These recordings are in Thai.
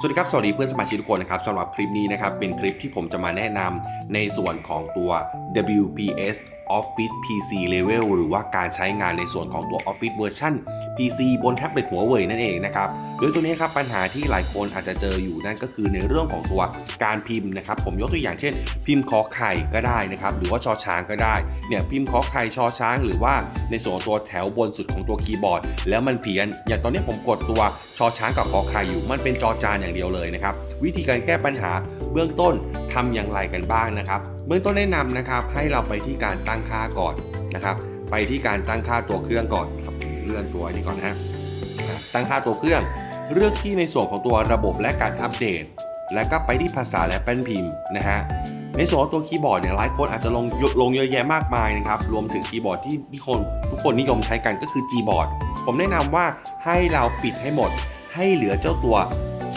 สวัสดีครับ สวัสดีเพื่อนสมาชิกทุกคนนะครับสำหรับคลิปนี้นะครับ เป็นคลิปที่ผมจะมาแนะนำในส่วนของตัว WPS Office PC Level หรือว่าการใช้งานในส่วนของตัว Office Version PC บนแท็บเล็ตหัวเว่ยนั่นเองนะครับโดยตัวนี้ครับปัญหาที่หลายคนอาจจะเจออยู่นั่นก็คือในเรื่องของตัวการพิมพ์นะครับ ผมยกตัวอย่างเช่น พิมพ์ขอไข่ก็ได้นะครับ หรือว่าชอช้างก็ได้ เนี่ยพิมพ์ขอไข่ชอช้าง หรือว่าในส่วนตัวแถวบนสุดของตัวคีย์บอร์ด แล้วมันเพี้ยน อย่างตอนนี้ผมกดตัวชอช้างกับขอไข่อยู่ มันเป็นจอจานอย่างเดียวเลยนะครับ วิธีการแก้ปัญหาเบื้องต้นทำอย่างไรกันบ้างนะครับ เบื้องต้นแนะนำนะครับ ให้เราไปที่การตั้งค่าก่อนนะครับ ไปที่การตั้งค่าตัวเครื่องก่อนครับเลื่อนตัวนี้ก่อนนะฮะตั้งค่าตัวเครื่อง เลือกที่ในส่วนของตัวระบบและการอัปเดต แล้วก็ไปที่ภาษาและแป้นพิมพ์นะฮะในส่วนของตัวคีย์บอร์ดเนี่ยหลายคนอาจจะลงลงเยอะแยะมากมายนะครับ รวมถึงคีย์บอร์ดที่ทุกคนทุกคนนิยมใช้กันก็คือ Gboard ผมแนะนำว่าให้เราปิดให้หมด ให้เหลือเจ้าตัว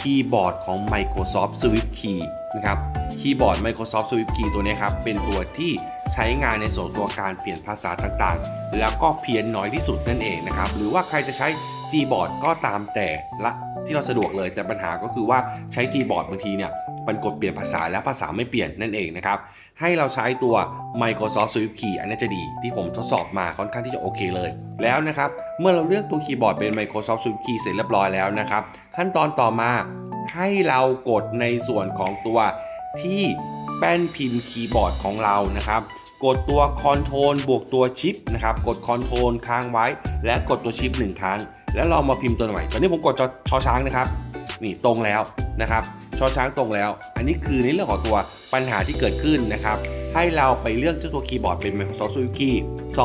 คีย์บอร์ดของ Microsoft Swift Key นะครับ คีย์บอร์ด Microsoft Swift Key ตัวนี้ครับ เป็นตัวที่ใช้งานในส่วนตัวการเปลี่ยนภาษาต่างๆ แล้วก็เพี้ยนน้อยที่สุดนั่นเองนะครับ หรือว่าใครจะใช้ Gboard ก็ตามแต่ละที่เราสะดวกเลย แต่ปัญหาก็คือว่าใช้ Gboard บางทีเนี่ยมันกดเปลี่ยนภาษาแล้วภาษาไม่เปลี่ยนนั่นเองนะครับ ให้เราใช้ตัว Microsoft Swift Key อันนี้จะดีที่ผมทดสอบมาค่อนข้างที่จะโอเคเลย แล้วนะครับ เมื่อเราเลือกตัวคีย์บอร์ดเป็น Microsoft Swift Key เสร็จเรียบร้อยแล้วนะครับ ขั้นตอนต่อมาให้เรากดในส่วนของตัวที่แป้นพิมพ์คีย์บอร์ดของเรานะครับกดตัว Ctrl บวกตัวชิปนะครับ กด Ctrl ค้างไว้ และกดตัวชิปหนึ่งครั้ง แล้วเรามาพิมพ์ตัวใหม่ ตอนนี้ผมกดชอช้างนะครับ นี่ตรงแล้วนะครับชอช้างตรงแล้ว อันนี้คือในเรื่องของตัวปัญหาที่เกิดขึ้นนะครับ ให้เราไปเลือกเจ้าตัวคีย์บอร์ดเป็น Microsoft Swift Key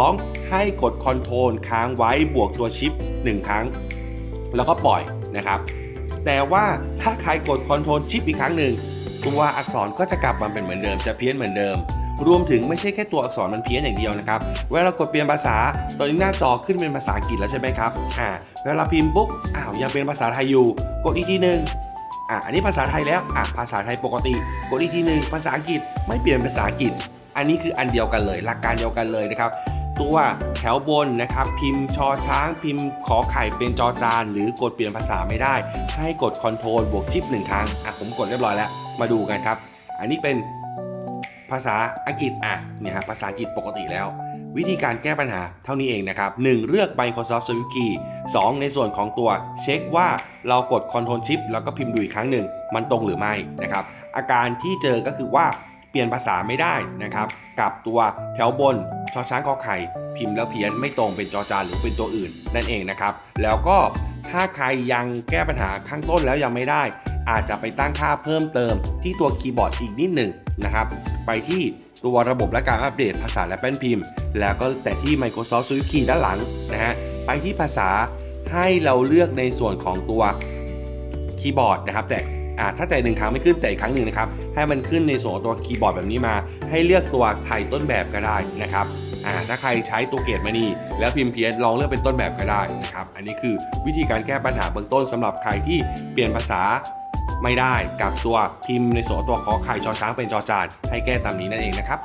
2. ให้กด Ctrl ค้างไว้บวกตัวชิป 1 ครั้ง แล้วก็ปล่อยนะครับ แต่ว่าถ้าใครกด Ctrl ชิปอีกครั้งหนึ่งตัวอักษรก็จะกลับมาเป็นเหมือนเดิม จะเพี้ยนเหมือนเดิม รวมถึงไม่ใช่แค่ตัวอักษรมันเพี้ยนอย่างเดียวนะครับ เวลาเรากดเปลี่ยนภาษา ตอนนี้หน้าจอขึ้นเป็นภาษาอังกฤษแล้วใช่ไหมครับ อ่า เวลาพิมพ์ปุ๊บ อ้าวยังเป็นภาษาไทยอยู่ กดอีกทีหนึ่งอะอันนี้ภาษาไทยแล้ว อะภาษาไทยปกติ กดอีกทีหนึ่งภาษาอังกฤษไม่เปลี่ยนเป็นภาษาอังกฤษ อันนี้คืออันเดียวกันเลย หลักการเดียวกันเลยนะครับ ตัวแถวบนนะครับ พิมพ์ชอช้าง พิมพ์ขอไข่เป็นจอจาน หรือกดเปลี่ยนภาษาไม่ได้ ให้กด Ctrl บวกชิปหนึ่งครั้ง อะผมกดเรียบร้อยแล้ว มาดูกันครับ อันนี้เป็น ภาษาอังกฤษอะเนี่ยครับภาษาอังกฤษปกติแล้ว วิธีการแก้ปัญหาเท่านี้เองนะครับ 1. เลือก Microsoft Swift Key 2. ในส่วนของตัวเช็คว่าเรากด Ctrl Shift แล้วก็พิมพ์ดูอีกครั้งหนึ่ง มันตรงหรือไม่นะครับ อาการที่เจอก็คือว่าเปลี่ยนภาษาไม่ได้นะครับ กับตัวแถวบนชอช้างคอไข่พิมพ์แล้วเพี้ยนไม่ตรงเป็นจอจานหรือเป็นตัวอื่นนั่นเองนะครับ แล้วก็ ถ้าใครยังแก้ปัญหาข้างต้นแล้วยังไม่ได้ อาจจะไปตั้งค่าเพิ่มเติม ที่ตัวคีย์บอร์ดอีกนิดหนึ่งนะครับ ไปที่ตัวระบบและการอัปเดตภาษาและแป้นพิมพ์ แล้วก็แต่ที่ Microsoft Swift Key ด้านหลังนะฮะไปที่ภาษาให้เราเลือกในส่วนของตัวคีย์บอร์ดนะครับ แต่อ่าถ้าแต่หนึ่งครั้งไม่ขึ้นแต่อีกครั้งหนึ่งนะครับ ให้มันขึ้นในส่วนตัวคีย์บอร์ดแบบนี้มา ให้เลือกตัวไทยต้นแบบก็ได้นะครับ อ่าถ้าใครใช้ตัวเกตมานี่แล้วพิมพ์เพียลองเลือกเป็นต้นแบบก็ได้นะครับอันนี้คือวิธีการแก้ปัญหาเบื้องต้นสำหรับใครที่เปลี่ยนภาษาไม่ได้กับตัวพิมพ์ในส่วนของตัวขอไข่จอช้างเป็นจอจานให้แก้ตามนี้นั่นเองนะครับ